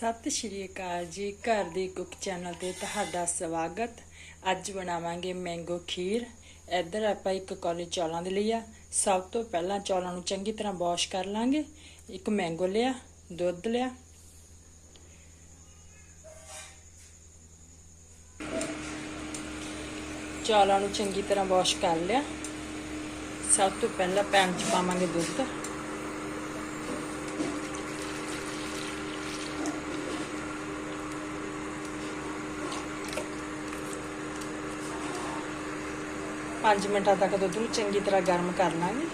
ਸਤਿ ਸ਼੍ਰੀ ਅਕਾਲ ਜੀ, ਘਰ ਦੀ ਕੁੱਕ ਚੈਨਲ ਤੇ ਤੁਹਾਡਾ ਸਵਾਗਤ। ਅੱਜ ਬਣਾਵਾਂਗੇ ਮੈਂਗੋ ਖੀਰ। ਇੱਧਰ ਆਪਾਂ ਇੱਕ ਕੌਲੀ ਚੌਲਾਂ ਦੇ ਲਈ ਆ। ਸਭ ਤੋਂ ਪਹਿਲਾਂ ਚੌਲਾਂ ਨੂੰ ਚੰਗੀ ਤਰ੍ਹਾਂ ਵਾਸ਼ ਕਰ ਲਾਂਗੇ। ਇੱਕ ਮੈਂਗੋ ਲਿਆ, ਦੁੱਧ ਲਿਆ। ਚੌਲਾਂ ਨੂੰ ਚੰਗੀ ਤਰ੍ਹਾਂ ਵਾਸ਼ ਕਰ ਲਿਆ। ਸਭ ਤੋਂ ਪਹਿਲਾਂ ਪੈਨ 'ਚ ਪਾਵਾਂਗੇ ਦੁੱਧ। ਪੰਜ ਮਿੰਟਾਂ ਤੱਕ ਦੁੱਧ ਨੂੰ ਚੰਗੀ ਤਰ੍ਹਾਂ ਗਰਮ ਕਰ ਲਾਂਗੇ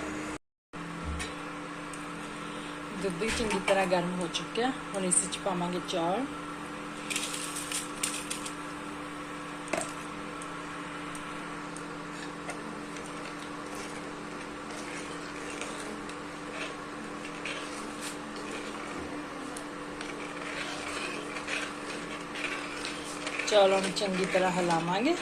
ਦੁੱਧ ਵੀ ਚੰਗੀ ਤਰ੍ਹਾਂ ਗਰਮ ਹੋ ਚੁੱਕਿਆ ਹੁਣ ਇਸ ਵਿੱਚ ਪਾਵਾਂਗੇ ਚੌਲ ਚੌਲਾਂ ਨੂੰ ਚੰਗੀ ਤਰ੍ਹਾਂ ਹਿਲਾਵਾਂਗੇ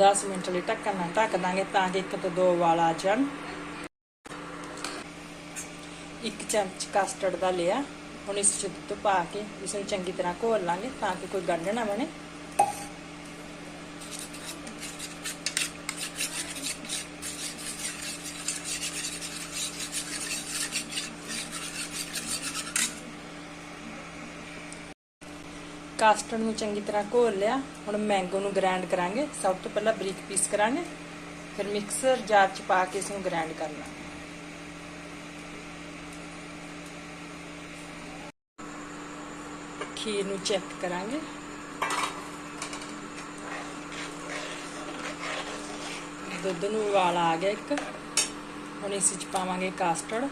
ਦਸ ਮਿੰਟ ਲਈ ਢੱਕਣ ਨਾਲ ਢੱਕ ਦਾਂਗੇ ਤਾਂ ਕਿ ਇੱਕ ਤੋਂ ਦੋ ਵਾਲ ਆ ਜਾਣ। ਇੱਕ ਚਮਚ ਕਸਟਰਡ ਦਾ ਲਿਆ। ਹੁਣ ਇਸ ਚ ਦੁੱਧ ਪਾ ਕੇ, ਇਸ ਨੂੰ ਚੰਗੀ ਤਰ੍ਹਾਂ ਘੋਲ ਲਾਂਗੇ ਤਾਂ ਕਿ ਕੋਈ ਗੰਢ ਨਾ ਬਣੇ। ਕਾਸਟਰਡ ਨੂੰ ਚੰਗੀ ਤਰ੍ਹਾਂ ਘੋਲ ਲਿਆ। ਹੁਣ ਮੈਂਗੋ ਨੂੰ ਗ੍ਰਾਈਂਡ ਕਰਾਂਗੇ। ਸਭ ਤੋਂ ਪਹਿਲਾਂ ਬਰੀਕ ਪੀਸ ਕਰਾਂਗੇ। ਫਿਰ ਮਿਕਸਰ ਜਾਰ ਚ ਪਾ ਕੇ ਇਸ ਨੂੰ ਗ੍ਰਾਈਂਡ ਕਰਨਾ ਖੀਰ ਨੂੰ ਚੈੱਕ ਕਰਾਂਗੇ। ਦੁੱਧ ਨੂੰ ਉਬਾਲ ਆ ਗਿਆ ਇੱਕ। ਹੁਣ ਇਸ ਵਿੱਚ ਪਾਵਾਂਗੇ ਕਾਸਟਰਡ।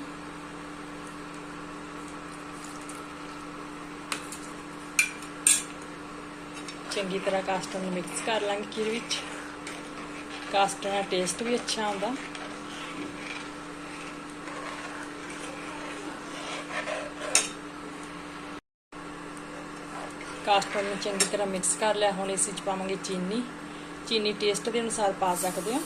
ਚੰਗੀ ਤਰ੍ਹਾਂ ਕਾਸਟਰ ਨੂੰ ਮਿਕਸ ਕਰ ਲਾਂਗੇ ਖੀਰ ਵਿੱਚ। ਕਾਸਟਰ ਦਾ ਟੇਸਟ ਵੀ ਅੱਛਾ ਆਉਂਦਾ। ਕਾਸਟਰ ਨੂੰ ਚੰਗੀ ਤਰ੍ਹਾਂ ਮਿਕਸ ਕਰ ਲਿਆ। ਹੁਣ ਇਸ ਵਿੱਚ ਪਾਵਾਂਗੇ ਚੀਨੀ। ਚੀਨੀ ਟੇਸਟ ਦੇ ਅਨੁਸਾਰ ਪਾ ਸਕਦੇ ਹੋ।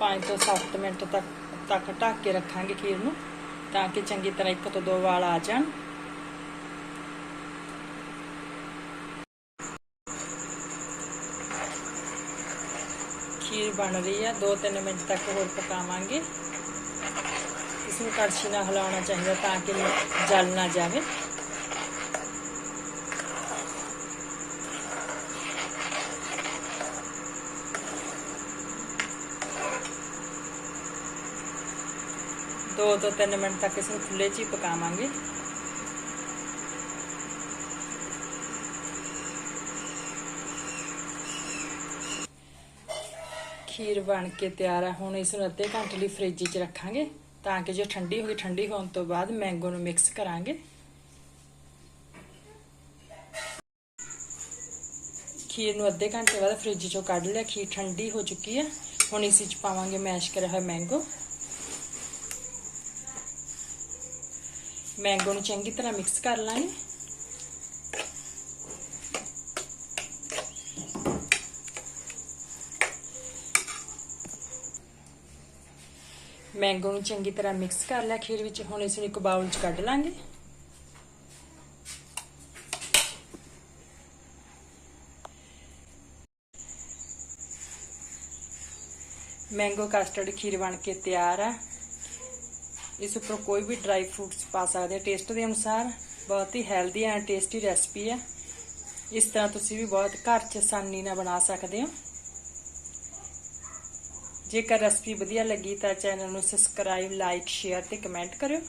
ਪੰਜ ਤੋਂ 7 ਮਿੰਟ ਤੱਕ ਤੱਕ ਢੱਕ ਕੇ ਰੱਖਾਂਗੇ ਖੀਰ ਨੂੰ, ਤਾਂ ਕਿ ਚੰਗੀ ਤਰ੍ਹਾਂ ਇੱਕ ਤੋਂ ਦੋ ਵਾਲ ਆ ਜਾਣ। ਖੀਰ ਬਣ ਰਹੀ ਆ 2-3 ਮਿੰਟ ਤੱਕ ਹੋਰ ਪਕਾਵਾਂਗੇ। ਇਸ ਨੂੰ ਕੜਛੀ ਨਾਲ ਹਿਲਾਉਣਾ ਚਾਹੀਦਾ ਤਾਂ ਕਿ ਜਲ ਨਾ ਜਾਵੇ। ਦੋ ਤੋਂ ਤਿੰਨ ਮਿੰਟ ਤੱਕ ਇਸ ਨੂੰ ਖੁੱਲੇ 'ਚ ਹੀ ਪਕਾਵਾਂਗੇ। ਖੀਰ ਬਣ ਕੇ ਤਿਆਰ ਹੈ ਹੁਣ ਇਸ ਨੂੰ ਅੱਧੇ ਘੰਟੇ ਲਈ ਫ੍ਰਿਜ 'ਚ ਰੱਖਾਂਗੇ ਤਾਂ ਕਿ ਜੋ ਠੰਡੀ ਹੋ ਗਈ ਠੰਡੀ ਹੋਣ ਤੋਂ ਬਾਅਦ ਮੈਂਗੋ ਨੂੰ ਮਿਕਸ ਕਰਾਂਗੇ। ਖੀਰ ਨੂੰ ਅੱਧੇ ਘੰਟੇ ਬਾਅਦ ਫ੍ਰਿਜ 'ਚੋਂ ਕੱਢ ਲਿਆ। ਖੀਰ ਠੰਡੀ ਹੋ ਚੁੱਕੀ ਹੈ ਹੁਣ ਇਸ ਵਿੱਚ ਪਾਵਾਂਗੇ ਮੈਸ਼ ਕਰਿਆ ਹੋਇਆ ਮੈਂਗੋ। ਮੈਂਗੋ ਨੂੰ ਚੰਗੀ ਤਰ੍ਹਾਂ ਮਿਕਸ ਕਰ ਲਾਂਗੇ। ਮੈਂਗੋ ਨੂੰ ਚੰਗੀ ਤਰ੍ਹਾਂ ਮਿਕਸ ਕਰ ਲਿਆ, ਖੀਰ ਵਿੱਚ ਹੁਣ ਇਸ ਨੂੰ ਇੱਕ ਬਾਉਲ 'ਚ ਕੱਢ ਲਾਂਗੇ। ਮੈਂਗੋ ਕਸਟਰਡ ਖੀਰ ਬਣ ਕੇ ਤਿਆਰ ਆ। ਇਸ ਉੱਪਰ ਕੋਈ ਵੀ ਡਰਾਈ ਫਰੂਟਸ ਪਾ ਸਕਦੇ ਆ ਟੇਸਟ ਦੇ ਅਨੁਸਾਰ ਬਹੁਤ ਹੀ ਹੈਲਦੀ ਐਂਡ ਟੇਸਟੀ ਰੈਸਪੀ ਹੈ। ਇਸ ਤਰ੍ਹਾਂ ਤੁਸੀਂ ਵੀ ਬਹੁਤ ਘਰ 'ਚ ਆਸਾਨੀ ਨਾਲ ਬਣਾ ਸਕਦੇ ਹੋ। ਜੇਕਰ ਰੈਸਪੀ ਵਧੀਆ ਲੱਗੀ ਤਾਂ ਚੈਨਲ ਨੂੰ ਸਬਸਕ੍ਰਾਈਬ ਲਾਈਕ ਸ਼ੇਅਰ ਤੇ ਕਮੈਂਟ ਕਰਿਓ।